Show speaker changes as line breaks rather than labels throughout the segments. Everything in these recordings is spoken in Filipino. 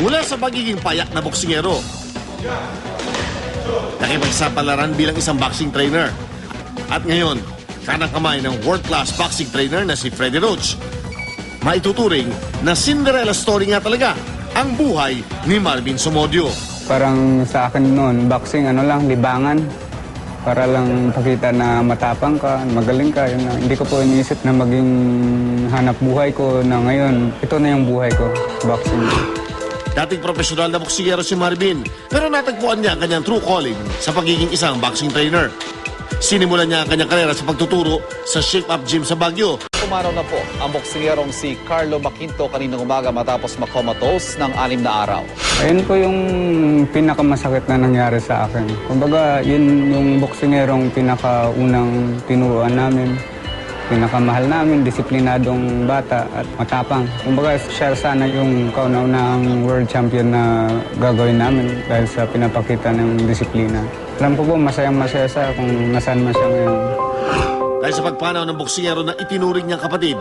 mula sa pagiging payak na boksingero. Nakipagsapalaran bilang isang boxing trainer. At ngayon, kanang kamay ng world-class boxing trainer na si Freddy Roach. Maituturing na Cinderella story nga talaga ang buhay ni Marvin Somodio.
Parang sa akin noon, boxing ano lang, libangan. Para lang pakita na matapang ka, magaling ka. Yun na. Hindi ko po iniisip na maging hanap buhay ko na ngayon. Ito na yung buhay ko, boxing.
Dating profesional na boksingero si Marvin, pero natagpuan niya ang kanyang true calling sa pagiging isang boxing trainer. Sinimulan niya ang kanyang karera sa pagtuturo sa Shape Up Gym sa Baguio
Umaraw na po ang boksingerong si Carlo Maquinto kaninang umaga matapos makomatose ng anim na araw.
Ayun po yung pinakamasakit na nangyari sa akin. Kumbaga, yun yung boksingerong pinakaunang tinuruan namin. Pinakamahal namin, disiplinadong bata at matapang. Kumbaga, siya sana yung kauna-unahang world champion na gagawin namin dahil sa pinapakita ng disiplina. Alam ko po, masayang-masaya sa kung nasaan man siya ngayon.
dahil sa pagpanaw ng boksingero na itinuring niyang kapatid.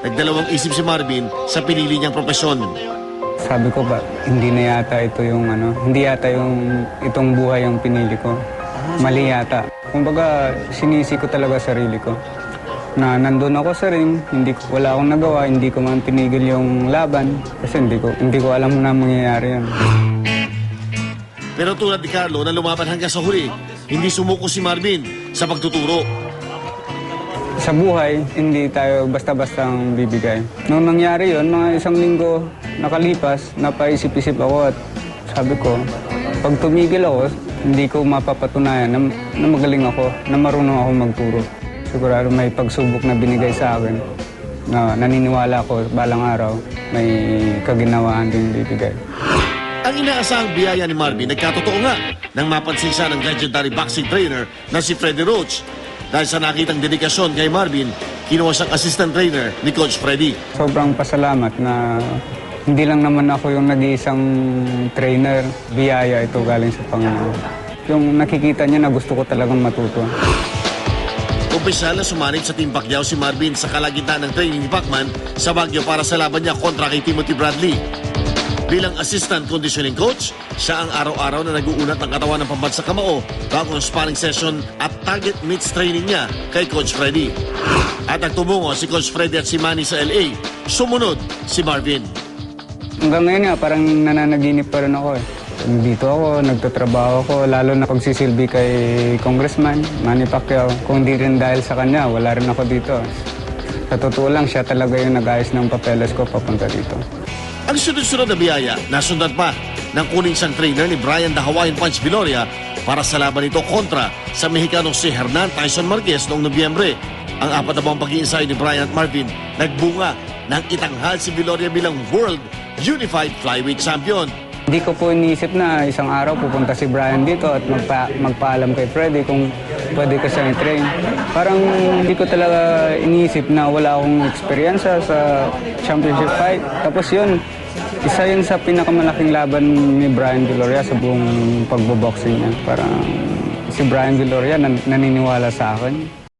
Nagdalawang isip si Marvin sa pinili niyang propesyon.
Sabi ko ba, hindi na yata ito yung ano, hindi yata yung itong buhay yung pinili ko. Mali yata. Kumbaga, sinisi ko talaga sarili ko. Na nandun ako sa ring, hindi ko, wala akong nagawa, hindi ko man pinigil yung laban. Kasi hindi ko, hindi ko alam na mangyayari yun.
Pero tulad ni Carlo na lumaban hanggang sa huli, hindi sumuko si Marvin sa pagtuturo.
Sa buhay, hindi tayo basta-bastang bibigay. Nung nangyari yon mga isang linggo nakalipas, napaisip-isip ako at sabi ko, pag tumigil ako, hindi ko mapapatunayan na, na magaling ako, na marunong ako magturo. Sigurado may pagsubok na binigay sa akin na naniniwala ko balang araw may kaginawaan din bibigay.
Ang inaasahang biyaya ni Marvin nagkatotoo nga nang mapansin siya ng legendary boxing trainer na si Freddy Roach. Dahil sa nakitang dedikasyon kay Marvin, kinuha siyang assistant trainer ni Coach Freddy.
Sobrang pasalamat na hindi lang naman ako yung nag-iisang trainer, biyaya ito galing sa Panginoon. Yung nakikita niya na gusto ko talagang matuto.
Opisyal na sumanib sa Team Pacquiao si Marvin sa kalagitnaan ng training ni Pacman sa Baguio para sa laban niya kontra kay Timothy Bradley. Bilang assistant conditioning coach, siya ang araw-araw na nag-uunat ng katawan ng pambansa kamao bago ang sparring session at target meets training niya kay Coach Freddy. At nagtumungo si Coach Freddy at si Manny sa LA. Sumunod si Marvin.
Hanggang ngayon nga, parang nananaginip pa rin ako eh. Dito ako, nagtatrabaho ako, lalo na pagsisilbi kay Congressman Manny Pacquiao. Kung di rin dahil sa kanya, wala rin ako dito. Sa totoo lang, siya talaga yung nag-ayos ng papeles ko papunta dito.
Ang sunod-sunod na biyaya, nasundan pa ng kuning isang trainer ni Brian the Hawaiian Punch Viloria para sa laban nito kontra sa Mexicanong si Hernan Tyson Marquez noong Nobyembre. Ang apat na buwang pag-iinsay ni Brian at Marvin nagbunga ng itanghal si Viloria bilang World Unified Flyweight Champion.
Hindi ko po iniisip na isang araw pupunta si Brian dito at magpa magpaalam kay Freddy kung pwede ko siyang i-train. Parang hindi ko talaga iniisip na wala akong eksperyensya sa championship fight. Tapos yun, isa yun sa pinakamalaking laban ni Brian Viloria sa buong pagboboxing niya. Parang si Brian Viloria nan naniniwala sa akin.